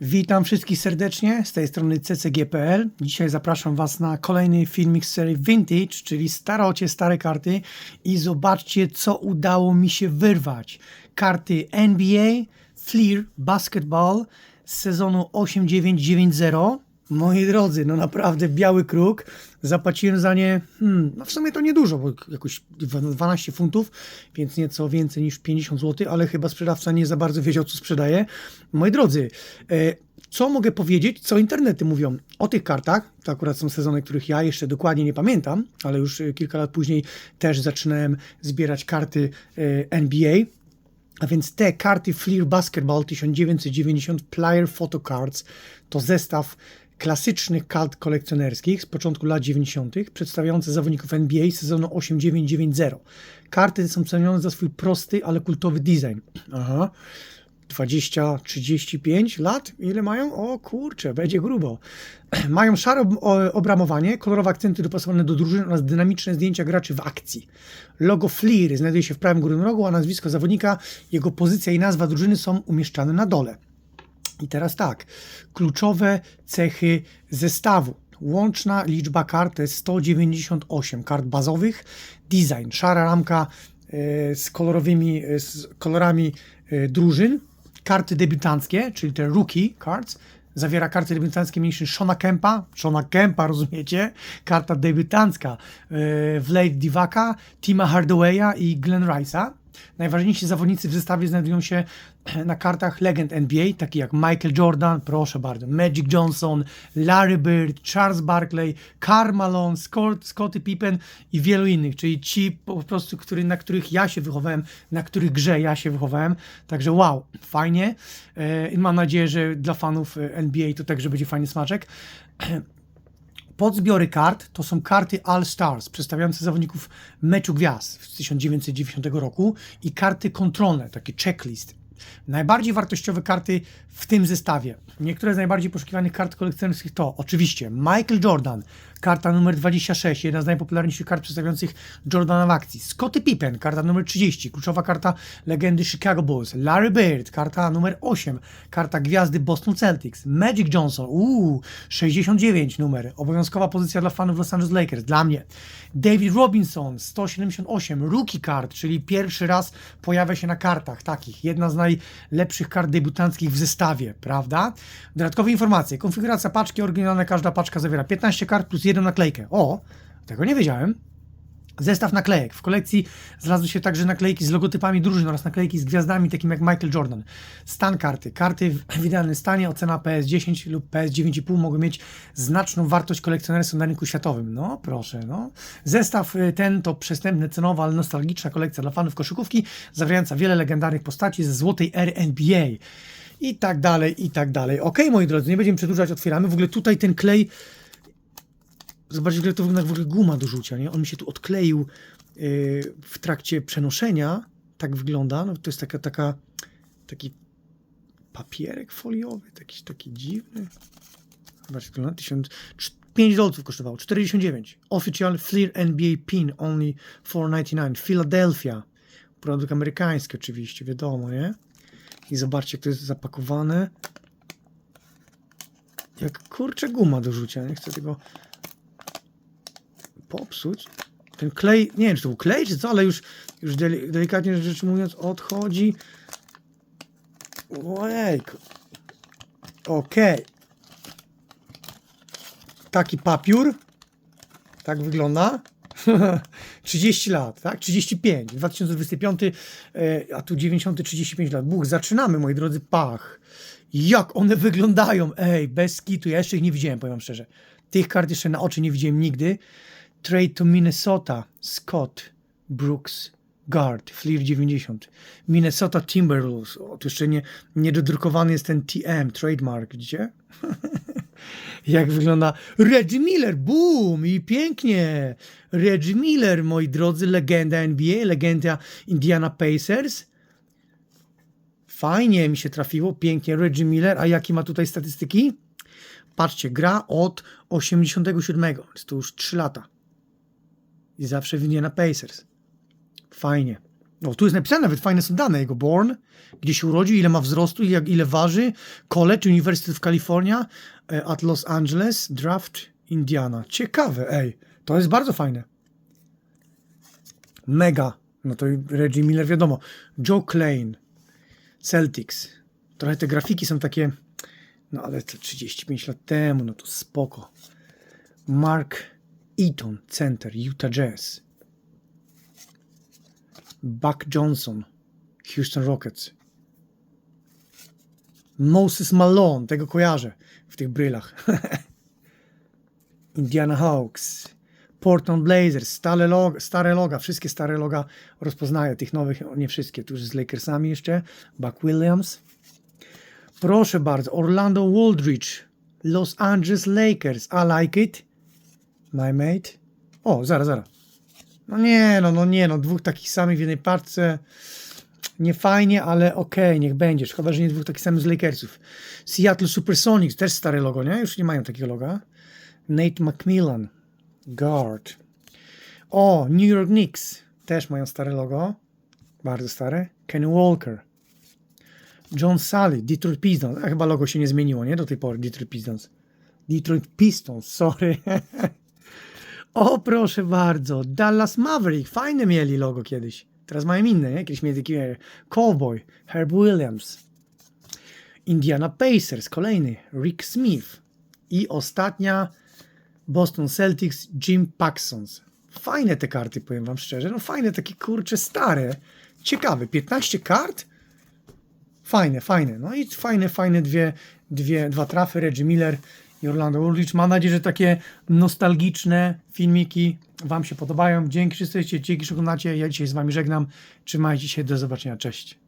Witam wszystkich serdecznie, z tej strony ccg.pl. Dzisiaj zapraszam Was na kolejny filmik z serii Vintage, czyli starocie, stare karty i zobaczcie, co udało mi się wyrwać. Karty NBA, Fleer, Basketball z sezonu 8990. Moi drodzy, no naprawdę biały kruk. Zapłaciłem za nie, hmm, no w sumie to niedużo, bo jakoś 12 funtów, więc nieco więcej niż 50 zł, ale chyba sprzedawca nie za bardzo wiedział, co sprzedaje. Moi drodzy, e, co mogę powiedzieć, co internety mówią o tych kartach? To akurat są sezony, których ja jeszcze dokładnie nie pamiętam, ale już e, kilka lat później też zaczynałem zbierać karty e, NBA. A więc te karty Fleer Basketball 1990 Player Photo Cards to zestaw klasycznych kart kolekcjonerskich z początku lat 90., przedstawiające zawodników NBA sezonu 8990. Karty te są cenione za swój prosty, ale kultowy design. Aha. 20, 35 lat? Ile mają? O kurczę, będzie grubo. Mają szare obramowanie, kolorowe akcenty dopasowane do drużyny oraz dynamiczne zdjęcia graczy w akcji. Logo Fleer znajduje się w prawym górnym rogu, a nazwisko zawodnika, jego pozycja i nazwa drużyny są umieszczane na dole. I teraz tak, kluczowe cechy zestawu. Łączna liczba kart to jest 198 kart bazowych. Design, szara ramka e, z kolorowymi, e, z kolorami e, drużyn. Karty debiutanckie, czyli te rookie cards. Zawiera karty debiutanckie niż Shona Kempa. Shona Kempa, rozumiecie? Karta debiutancka Vlade Divaka, Tima Hardawaya i Glenn Rice'a. Najważniejsi zawodnicy w zestawie znajdują się na kartach legend NBA, takie jak Michael Jordan, proszę bardzo, Magic Johnson, Larry Bird, Charles Barkley, Karl Malone, Scott, Scottie Pippen i wielu innych, czyli ci po prostu, który, na których ja się wychowałem, na których grze ja się wychowałem. Także wow, fajnie. E, mam nadzieję, że dla fanów NBA to także będzie fajny smaczek. Podzbiory kart to są karty All Stars, przedstawiające zawodników meczu gwiazd z 1990 roku i karty kontrolne, takie checklist. Najbardziej wartościowe karty w tym zestawie. Niektóre z najbardziej poszukiwanych kart kolekcjonerskich to oczywiście Michael Jordan, karta numer 26, jedna z najpopularniejszych kart przedstawiających Jordana w akcji. Scottie Pippen, karta numer 30, kluczowa karta legendy Chicago Bulls. Larry Bird, karta numer 8, karta gwiazdy Boston Celtics. Magic Johnson, uuu, 69 numer, obowiązkowa pozycja dla fanów Los Angeles Lakers, dla mnie. David Robinson, 178, rookie card, czyli pierwszy raz pojawia się na kartach takich. Jedna z najlepszych kart debiutanckich w zestawie, prawda? Dodatkowe informacje. Konfiguracja paczki oryginalna, każda paczka zawiera 15 kart plus jedną naklejkę. O, tego nie wiedziałem. Zestaw naklejek. W kolekcji znalazły się także naklejki z logotypami drużyn oraz naklejki z gwiazdami takimi jak Michael Jordan. Stan karty. Karty w idealnym stanie, ocena PS10 lub PS9,5 mogą mieć znaczną wartość kolekcjonerską na rynku światowym. No proszę, no. Zestaw y, ten to przestępny cenowa, ale nostalgiczna kolekcja dla fanów koszykówki, zawierająca wiele legendarnych postaci ze złotej ery NBA. I tak dalej, i tak dalej. Ok, moi drodzy, nie będziemy przedłużać, otwieramy. W ogóle tutaj ten klej Zobaczcie, jak to wygląda w ogóle guma do rzucia, nie? On mi się tu odkleił yy, w trakcie przenoszenia. Tak wygląda. No, to jest taka, taka, taki papierek foliowy, taki, taki dziwny. Zobaczcie, wygląda 1000, 5 dolców kosztowało, 49. Official Fleer NBA Pin, only 4,99. Philadelphia. Produkt amerykański oczywiście, wiadomo, nie? I zobaczcie, jak to jest zapakowane. Jak kurczę guma do rzucia. Nie chcę tego popsuć. Ten klej, nie wiem czy to był klej czy co, ale już, już deli, delikatnie rzecz mówiąc odchodzi. Ojejku. Okej. Taki papiur. Tak wygląda. 30 lat, tak? 35. 2025, e, a tu 90, 35 lat. Buch, zaczynamy, moi drodzy, pach. Jak one wyglądają? Ej, bez kitu. Ja jeszcze ich nie widziałem, powiem wam szczerze. Tych kart jeszcze na oczy nie widziałem nigdy. Trade to Minnesota, Scott, Brooks, Guard, Fleer 90. Minnesota Timberwolves. O, tu jeszcze nie, jest ten TM, trademark, widzicie? Jak wygląda Reggie Miller, boom i pięknie. Reggie Miller, moi drodzy, legenda NBA, legenda Indiana Pacers. Fajnie mi się trafiło, pięknie Reggie Miller, a jakie ma tutaj statystyki? Patrzcie, gra od 87, jest to już 3 lata. I zawsze w Indiana Pacers. Fajnie. No, tu jest napisane nawet, fajne są dane. Jego born, gdzie się urodził, ile ma wzrostu, jak, ile waży, college, University of California, e, at Los Angeles, draft, Indiana. Ciekawe, ej, to jest bardzo fajne. Mega. No to Reggie Miller, wiadomo. Joe Klein, Celtics. Trochę te grafiki są takie, no ale to 35 lat temu, no to spoko. Mark Eaton, center, Utah Jazz. Buck Johnson, Houston Rockets. Moses Malone, tego kojarzę w tych brylach. Indiana Hawks, Portland Blazers, stare loga, stare loga, wszystkie stare loga rozpoznaję, tych nowych nie wszystkie, tu z Lakersami jeszcze, Buck Williams. Proszę bardzo, Orlando Waldridge, Los Angeles Lakers, I like it, my mate. O, zaraz, zaraz. No nie, no, no nie, no dwóch takich samych w jednej parce, nie fajnie, ale okej, niech będzie. Szkoda, że nie dwóch takich samych z Lakersów. Seattle Supersonics, też stare logo, nie? Już nie mają takiego loga. Nate McMillan, guard. O, New York Knicks, też mają stare logo. Bardzo stare. Kenny Walker. John Sully, Detroit Pistons. A chyba logo się nie zmieniło, nie? Do tej pory, Detroit Pistons. Detroit Pistons, sorry. o, proszę bardzo. Dallas Maverick. Fajne mieli logo kiedyś. Teraz mają inne, nie? Kiedyś mieli taki Cowboy, Herb Williams. Indiana Pacers, kolejny. Rick Smith. I ostatnia Boston Celtics, Jim Paxons. Fajne te karty, powiem wam szczerze. No fajne, takie kurcze stare. Ciekawe, 15 kart? Fajne, fajne. No i fajne, fajne dwie, dwie, dwa trafy, Reggie Miller i Orlando Ulrich. Mam nadzieję, że takie nostalgiczne filmiki wam się podobają. Dzięki, że jesteście, dzięki, że oglądacie. Ja dzisiaj z wami żegnam. Trzymajcie się, do zobaczenia. Cześć.